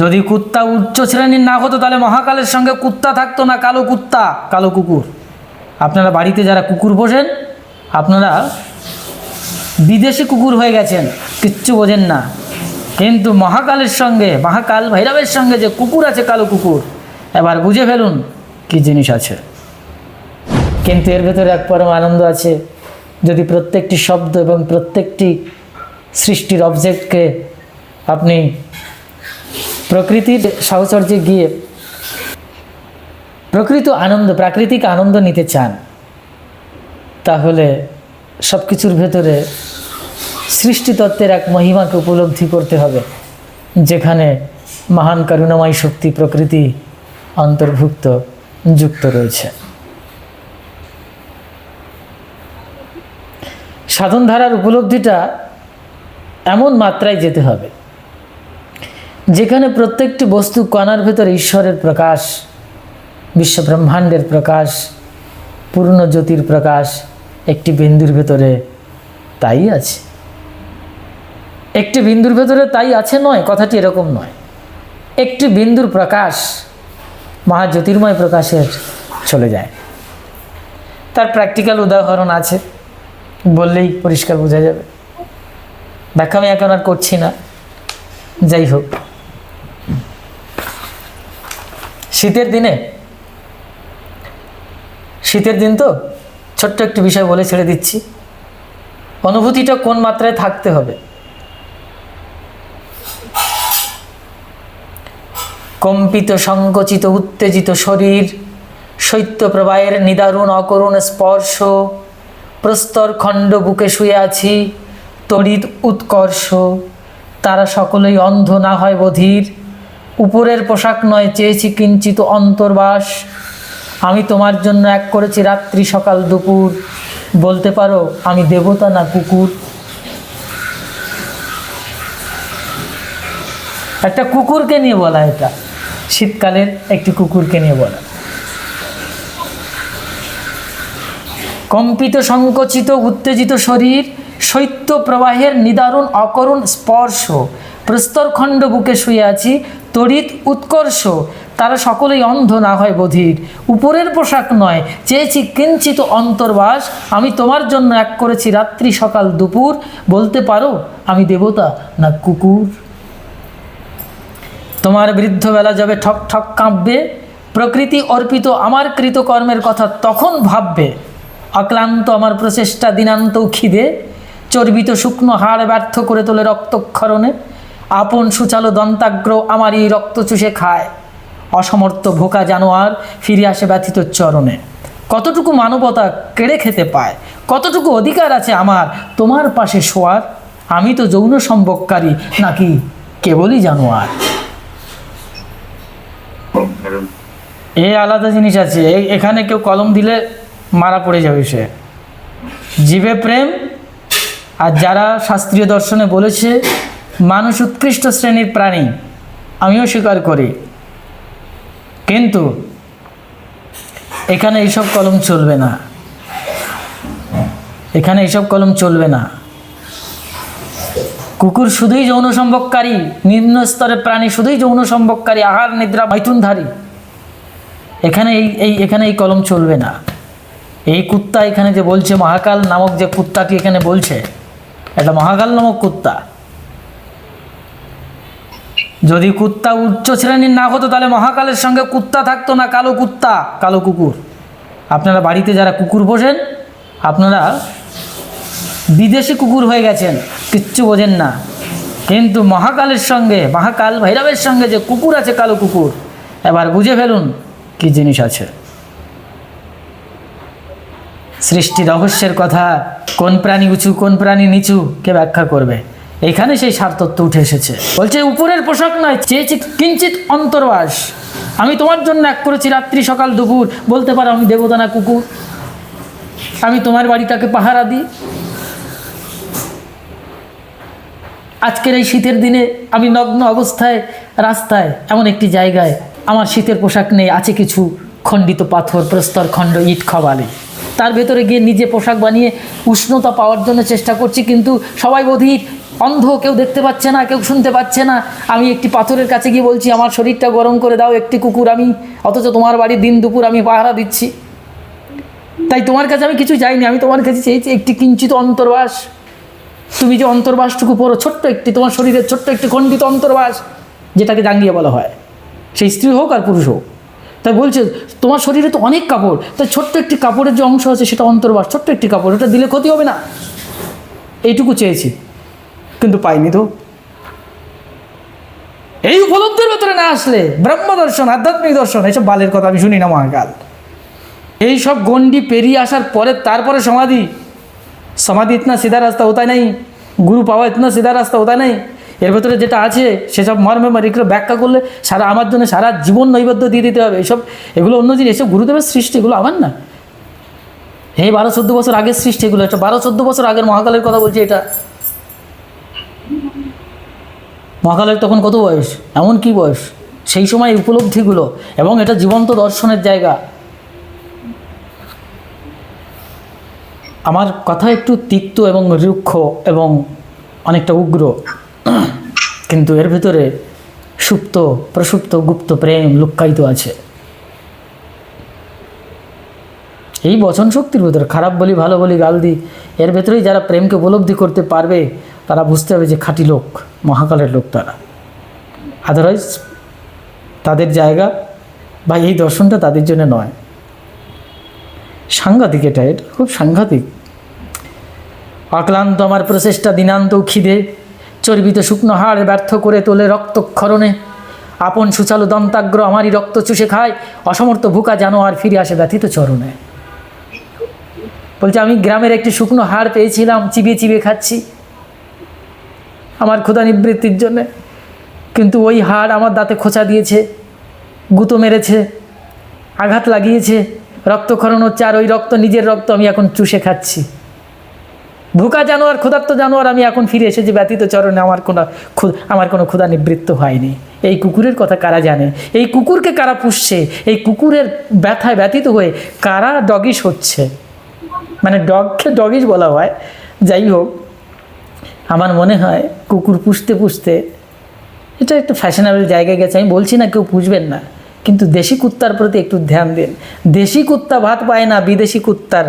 যদি কুত্তা উচ্চ শ্রেণির না হতো, তাহলে মহাকালের সঙ্গে কুত্তা থাকতো না, কালো কুত্তা, কালো কুকুর। আপনারা বাড়িতে যারা কুকুর পোষেন আপনারা বিদেশি কুকুর হয়ে গেছেন, কিচ্ছু বোঝেন না। কিন্তু মহাকালের সঙ্গে, মহাকাল ভৈরবের সঙ্গে যে কুকুর আছে, কালো কুকুর, এবার বুঝে ফেলুন কি জিনিস আছে। কিন্তু এর ভেতরে এক পরম আনন্দ আছে। যদি প্রত্যেকটি শব্দ এবং প্রত্যেকটি সৃষ্টির অবজেক্টকে আপনি প্রকৃতির সাহচর্যে গিয়ে প্রকৃত আনন্দ, প্রাকৃতিক আনন্দ নিতে চান, তাহলে সব কিছুর ভেতরে সৃষ্টিতত্ত্বের এক মহিমাকে উপলব্ধি করতে হবে, যেখানে মহান করুণাময় শক্তি প্রকৃতি অন্তর্ভুক্ত যুক্ত রয়েছে। সাধনধারার উপলব্ধিটা এমন মাত্রায় যেতে হবে যেখানে প্রত্যেকটি বস্তু কণার ভেতরে ঈশ্বরের প্রকাশ বিশ্ব ব্রহ্মাণ্ডের প্রকাশ, পূর্ণ জ্যোতির প্রকাশ একটি বিন্দুর ভেতরে তাই আছে। একটি বিন্দুর ভেতরে তাই আছে নয়, কথাটি এরকম নয়। একটি বিন্দুর প্রকাশ মহা জ্যোতির্ময় প্রকাশের চলে যায়। তার প্র্যাকটিক্যাল উদাহরণ আছে, বললেই পরিষ্কার বোঝা যাবে। ব্যাখ্যা আমি এখন আর করছি না। যাই হোক। শীতের দিনে? শীতের দিন তো ছোট্ট একটি বিষয় বলে ছেড়ে দিচ্ছি। অনুভূতিটা কোন মাত্রায় থাকতে হবে? কম্পিত, সংকোচিত, উত্তেজিত শরীর শৈত্যপ্রবাহের নিদারুণ অকরুণ স্পর্শ, প্রস্তর খণ্ড বুকে শুয়ে আছি, তড়িৎ উৎকর্ষ, তারা সকলেই অন্ধ না হয় বধির। উপরের পোশাক নয়, চেয়েছি কিঞ্চিত অন্তর্বাস। আমি তোমার জন্য এক করেছি রাত্রি, সকাল, দুপুর। বলতে পারো, আমি দেবতা না কুকুর? একটা কুকুরকে নিয়ে বলা এটা। শীতকালের একটি কুকুরকে নিয়ে বলা। কম্পিত, সংকোচিত, উত্তেজিত শরীর, শৈত্য প্রবাহের নিদারুণ, অকরুণ স্পর্শ। প্রস্তরখণ্ড বুকে শুয়ে আছি তড়িৎ উৎকর্ষ। তারা সকলেই অন্ধ না হয় বধির। উপরের পোশাক নয়, চেয়েছি কিঞ্চিত অন্তর্বাস। আমি তোমার জন্য এক করেছি রাত্রি সকাল দুপুর। বলতে পারো, আমি দেবতা না কুকুর? তোমার বৃদ্ধবেলা যাবে ঠক ঠক কাঁপবে। প্রকৃতি অর্পিত আমার কৃতকর্মের কথা তখন ভাববে। অক্লান্ত আমার প্রচেষ্টা দিনান্ত খিদে চর্বিত শুকনো হাড় ব্যর্থ করে তোলে রক্তক্ষরণে। আপন সুচালো দন্তাগ্র আমার এই রক্ত চুষে খায়। অসমর্থ ভোকা জানোয়ার ফিরে আসে ব্যথিত চরণে। কতটুকু মানবতা কেড়ে খেতে পায়? কতটুকু অধিকার আছে আমার? তোমার পাশে শোয়ার? আমি তো যৌন সম্ভবকারী নাকি কেবলই জানোয়ার? এ আলাদা জিনিস আছে। এখানে কেউ কলম দিলে মারা পড়ে যাবে সে। জীবে প্রেম, আর যারা শাস্ত্রীয় দর্শনে বলেছে মানুষ উৎকৃষ্ট শ্রেণির প্রাণী, আমিও স্বীকার করি। কিন্তু এখানে এইসব কলম চলবে না। এখানে এইসব কলম চলবে না। কুকুর শুধুই যৌন সম্ভবকারী, নিম্ন স্তরের প্রাণী শুধুই যৌন সম্ভবকারী, আহার, নিদ্রা, মৈথুনধারী। এখানে এই এই, এখানে এই কলম চলবে না। এই কুত্তা এখানে যে বলছে, মহাকাল নামক যে কুত্তাটি এখানে বলছে, এটা মহাকাল নামক কুত্তা। যদি কুত্তা উচ্চ শ্রেণির না হতো, তাহলে মহাকালের সঙ্গে কুত্তা থাকতো না কালো কুত্তা, কালো কুকুর। আপনারা বাড়িতে যারা কুকুর পোষেন আপনারা বিদেশি কুকুর হয়ে গেছেন, কিচ্ছু বোঝেন না। কিন্তু মহাকালের সঙ্গে, মহাকাল ভৈরবের সঙ্গে যে কুকুর আছে, কালো কুকুর, এবার বুঝে ফেলুন কি জিনিস আছে। সৃষ্টি রহস্যের কথা, কোন প্রাণী উঁচু, কোন প্রাণী নিচু, কে ব্যাখ্যা করবে? এখানে সেই সারতত্ত্ব উঠে এসেছে। বলছে, উপরের পোশাক নয়, চেয়েছি কিঞ্চিত অন্তর্বাস। আমি তোমার জন্য এক করেছি রাত্রি সকাল দুপুর। বলতে পারো, আমি দেবতা না কুকুর। আমি তোমার বাড়িটাকে পাহারা দিই। আজকের এই শীতের দিনে আমি নগ্ন অবস্থায়, রাস্তায়, এমন একটি জায়গায়, আমার শীতের পোশাক নেই, আছে কিছু খণ্ডিত পাথর, প্রস্তর খণ্ড, ইট খবালে। তার ভেতরে গিয়ে নিজে পোশাক বানিয়ে উষ্ণতা পাওয়ার জন্য চেষ্টা করছি, কিন্তু সবাই বধির অন্ধ, কেউ দেখতে পাচ্ছে না, কেউ শুনতে পাচ্ছে না। আমি একটি পাথরের কাছে গিয়ে বলছি, আমার শরীরটা গরম করে দাও, একটি কুকুর আমি, অথচ তোমার বাড়ি দিন দুপুর আমি পাহারা দিচ্ছি। তাই তোমার কাছে আমি কিছু চাইনি, আমি তোমার কাছে চেয়েছি একটি কিঞ্চিত অন্তর্বাস। তুমি যে অন্তর্বাসটুকু পড়ো, ছোট্ট একটি, তোমার শরীরের ছোট্ট একটি খণ্ডিত অন্তর্বাস, যেটাকে জাঙ্গিয়ে বলা হয়। সেই স্ত্রী হোক আর পুরুষ হোক। তাই বলছে, তোমার শরীরে তো অনেক কাপড়, তাই ছোট্ট একটি কাপড়ের যে অংশ আছে, সেটা অন্তর্বাস, ছোট্ট একটি কাপড়, ওটা দিলে ক্ষতি হবে না। এইটুকু চেয়েছি। কিন্তু পাইনি তো। এই উপলব্ধির ভেতরে না আসলে ব্রহ্ম দর্শন, আধ্যাত্মিক দর্শন এইসব বালের কথা আমি শুনি না মহাকাল। এই সব গন্ডি পেরিয়ে আসার পরে তারপরে সমাধি। সমাধি ইতনা সিধা রাস্তা হতা নেই, গুরু পাওয়া ইতনা সিধা রাস্তা হতা নেই। এর ভেতরে যেটা আছে, সেসব মর্মে মারিকগুলো ব্যাখ্যা করলে সারা আমার জন্য সারা জীবন নৈবেদ্য দিয়ে দিতে হবে। এইসব এগুলো অন্য জিনিস, এসব গুরুদেবের সৃষ্টি, এগুলো আমার না। এই বারো চোদ্দ বছর আগের সৃষ্টি, এগুলো এটা বারো চোদ্দ বছর আগের মহাকালের কথা বলছি এটা। মহাকালের তখন কত বয়স? এমন কি বয়স? সেই সময় উপলব্ধিগুলো এবং এটা জীবন্ত দর্শনের জায়গা। আমার কথা একটু তিক্ত এবং রুক্ষ এবং অনেকটা উগ্র। কিন্তু এর ভিতরে সুপ্ত, প্রসুপ্ত, গুপ্ত প্রেম লুক্কায়িত আছে। এই বচন শক্তির ভেতরে খারাপ বলি, ভালো বলি, গাল দিই এর ভেতরেই যারা প্রেমকে উপলব্ধি করতে পারবে তারা বুঝতে হবে যে খাঁটি লোক, মহাকালের লোক তারা। আদারওয়াইজ তাদের জায়গা বা এই দর্শনটা তাদের জন্য নয়। সাংঘাতিক এটা এটা খুব সাংঘাতিক। অক্লান্ত আমার প্রচেষ্টা দিনান্ত খিদে চর্বিত শুকনো হাড় ব্যর্থ করে তোলে রক্তক্ষরণে। আপন সুচালু দন্তাগ্র আমারই রক্ত চুষে খায়, অসমর্থ ভুকা আর ফিরে আসে ব্যথিত চরণে। বলছে, আমি গ্রামের একটি শুকনো হাড় পেয়েছিলাম, চিবিয়ে চিবিয়ে খাচ্ছি। আমার ক্ষুধা নিবৃত্তির জন্যে। কিন্তু ওই হাড় আমার দাঁতে খোঁচা দিয়েছে, গুঁতো মেরেছে, আঘাত লাগিয়েছে রক্তক্ষরণ হচ্ছে, আর ওই রক্ত, নিজের রক্ত আমি এখন চুষে খাচ্ছি। ভুকা জানোয়ার, ক্ষুধার্ত জানোয়ার, আমি এখন ফিরে এসেছি ব্যতীত চরণে, আমার কোনো আমার কোনো ক্ষুধা নিবৃত্ত হয়নি। এই কুকুরের কথা কারা জানে? এই কুকুরকে কারা পুষছে? এই কুকুরের ব্যথায় ব্যতীত হয়ে কারা ডগিস হচ্ছে? মানে ডগকে ডগিস বলা হয়। যাই হোক আমার মনে হয় কুকুর পুষতে পুষতে এটা একটা ফ্যাশনেবল জায়গায় গেছে। আমি বলছি না কেউ পুষবেন না কিন্তু দেশি কুত্তার প্রতি একটু ধ্যান দিন। দেশি কুত্তা ভাত পায় না বিদেশি কুত্তার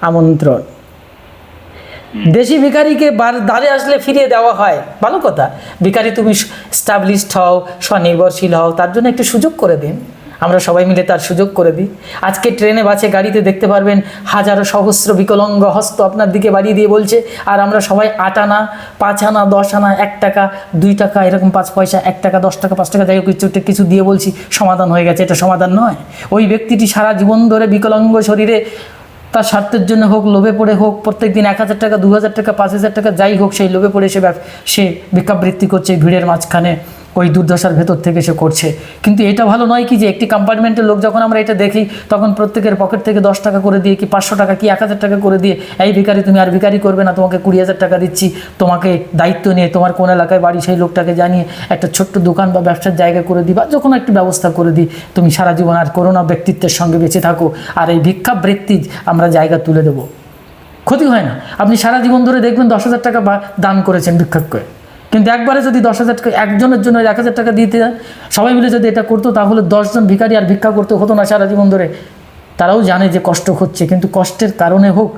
আমন্ত্রণ। দেশি ভিখারিকে বার দ্বারে আসলে ফিরিয়ে দেওয়া হয়। ভালো কথা। ভিখারি তুমি স্টাবলিশড হও স্বনির্ভরশীল হও তার জন্য একটু সুযোগ করে দিন। আমরা সবাই মিলে তার সুযোগ করে দিই। আজকে ট্রেনে বাসে গাড়িতে দেখতে পারবেন হাজারো সহস্র বিকলঙ্গ হস্ত আপনার দিকে বাড়িয়ে দিয়ে বলছে, আর আমরা সবাই আট আনা, পাঁচ আনা, দশ আনা, এক টাকা, দুই টাকা, এরকম পাঁচ পয়সা, এক টাকা, দশ টাকা, পাঁচ টাকা, যাই হোক, কিছু কিছু দিয়ে বলছি, সমাধান হয়ে গেছে, এটা সমাধান নয়। ওই ব্যক্তিটি সারা জীবন ধরে বিকলাঙ্গ শরীরে, তার স্বার্থের জন্য হোক, লোভে পড়ে হোক প্রত্যেক দিন এক হাজার টাকা, দু হাজার টাকা, পাঁচ হাজার টাকা, যাই হোক, সেই লোভে পড়ে সে সে ভিক্ষাবৃত্তি করছে ভিড়ের মাঝখানে। ওই দুর্দশার ভেতর থেকে সে করছে। কিন্তু এটা ভালো নয় কি যে একটি কম্পার্টমেন্টের লোক যখন আমরা এটা দেখি, তখন প্রত্যেকের পকেট থেকে দশ টাকা করে দিয়ে কি পাঁচশো টাকা কি এক হাজার টাকা করে দিয়ে, এই ভিখারি, তুমি আর ভিকারি করবে না, তোমাকে কুড়ি হাজার টাকা দিচ্ছি, তোমাকে দায়িত্ব নিয়ে তোমার কোন এলাকায় বাড়ি সেই লোকটাকে জানিয়ে একটা ছোট্ট দোকান বা ব্যবসার জায়গা করে দিই বা যখন একটু ব্যবস্থা করে দিই, তুমি সারা জীবন আর করোনা ব্যক্তিত্বের সঙ্গে বেঁচে থাকো। আর এই ভিক্ষাবৃত্তি আমরা জায়গা তুলে দেবো। ক্ষতি হয় না। আপনি সারা জীবন ধরে দেখবেন দশ হাজার টাকা দান করেছেন ভিক্ষাককে কিন্তু একবারে যদি দশ হাজার টাকা, একজনের জন্য এক হাজার টাকা দিতে সবাই মিলে যদি এটা করতো, তাহলে দশজন ভিখারি আর ভিক্ষা করতে, হতো না সারা জীবন ধরে। তারাও জানে যে কষ্ট হচ্ছে, কিন্তু কষ্টের কারণে হোক,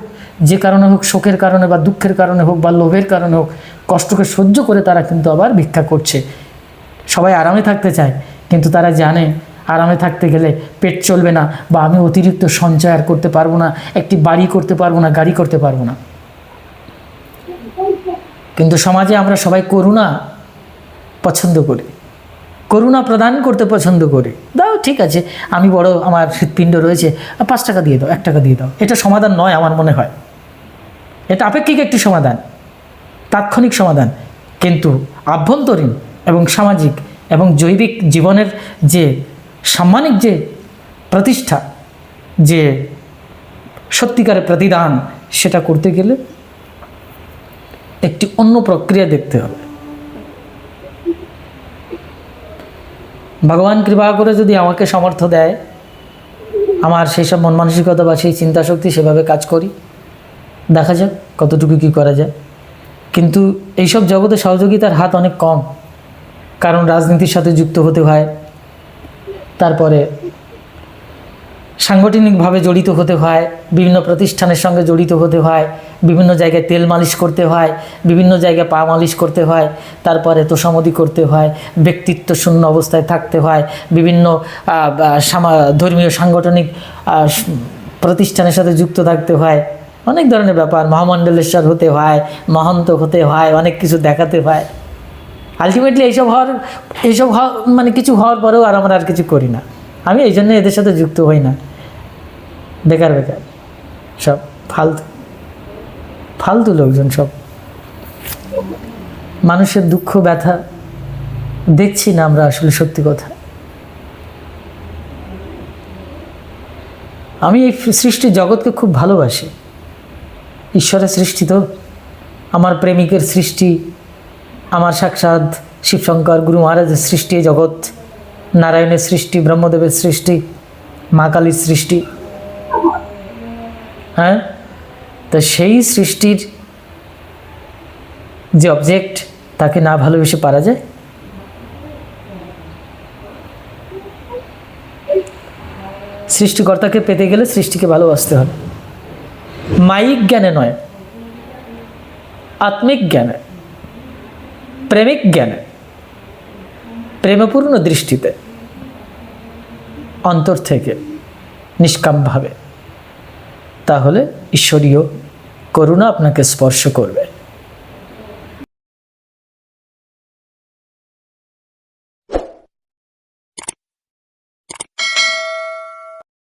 যে কারণে হোক, শোকের কারণে বা দুঃখের কারণে হোক বা লোভের কারণে হোক, কষ্টকে সহ্য করে তারা কিন্তু আবার ভিক্ষা করছে। সবাই আরামে থাকতে চায়, কিন্তু তারা জানে, আরামে থাকতে গেলে পেট চলবে না বা আমি অতিরিক্ত সঞ্চয় আর করতে পারব না, একটি বাড়ি করতে পারব না, গাড়ি করতে পারব না। কিন্তু সমাজে আমরা সবাই করুণা পছন্দ করি। করুণা প্রদান করতে পছন্দ করি। দাও, ঠিক আছে, আমি বড়, আমার হৃৎপিণ্ড রয়েছে, পাঁচ টাকা দিয়ে দাও, এক টাকা দিয়ে দাও। এটা সমাধান নয় আমার মনে হয়। এটা আপেক্ষিক একটি সমাধান, তাৎক্ষণিক সমাধান। কিন্তু আভ্যন্তরীণ এবং সামাজিক এবং জৈবিক জীবনের যে সাম্মানিক যে প্রতিষ্ঠা, যে সত্যিকারের প্রতিদান, সেটা করতে গেলে একটি অন্য প্রক্রিয়া দেখতে হবে। ভগবান কৃপা করে যদি আমাকে সমর্থ দেয়, আমার সেই সব মন মানসিকতা বা সেই চিন্তা শক্তি সেভাবে কাজ করি। দেখা যাক কতটুকু কী করা যায়। কিন্তু এইসব জগতে সহযোগিতার হাত অনেক কম। কারণ রাজনীতির সাথে যুক্ত হতে হয়। তারপরে সাংগঠনিকভাবে জড়িত হতে হয়, বিভিন্ন প্রতিষ্ঠানের সঙ্গে জড়িত হতে হয়, বিভিন্ন জায়গায় তেল মালিশ করতে হয়, বিভিন্ন জায়গায় পা মালিশ করতে হয়, তারপরে তোষামদি করতে হয়, ব্যক্তিত্ব শূন্য অবস্থায় থাকতে হয়, বিভিন্ন ধর্মীয় সাংগঠনিক প্রতিষ্ঠানের সাথে যুক্ত থাকতে হয়, অনেক ধরনের ব্যাপার, মহামণ্ডলেশ্বর হতে হয়, মহন্ত হতে হয়, অনেক কিছু দেখাতে হয়। আলটিমেটলি এইসব হওয়ার, এইসব হওয়া মানে কিছু হওয়ার পরেও আর আমরা আর কিছু করি না। আমি এই জন্য এদের সাথে যুক্ত হই না। বেকার বেকার। সব ফালতু। ফালতু লোকজন সব। মানুষের দুঃখ, ব্যথা দেখছি না আমরা আসলে সত্যি কথা। আমি এই সৃষ্টি জগৎকে খুব ভালোবাসি। ঈশ্বরের সৃষ্টি তো। আমার প্রেমিকের সৃষ্টি, আমার সাক্ষাৎ শিবশঙ্কর গুরু মহারাজের সৃষ্টি জগৎ, নারায়ণের সৃষ্টি, ব্রহ্মদেবের সৃষ্টি, মা কালীর সৃষ্টি। হ্যাঁ? তো সেই সৃষ্টির যে অবজেক্ট তাকে না ভালোবেসে পারা যায়? সৃষ্টিকর্তাকে পেতে গেলে সৃষ্টিকে ভালোবাসতে হবে। মাইক জ্ঞানে নয়, আত্মিক জ্ঞানে, প্রেমিক জ্ঞানে, প্রেমপূর্ণ দৃষ্টিতে, অন্তর থেকে, নিষ্কামভাবে। তাহলে ঈশ্বরীয় করুণা আপনাকে স্পর্শ করবে।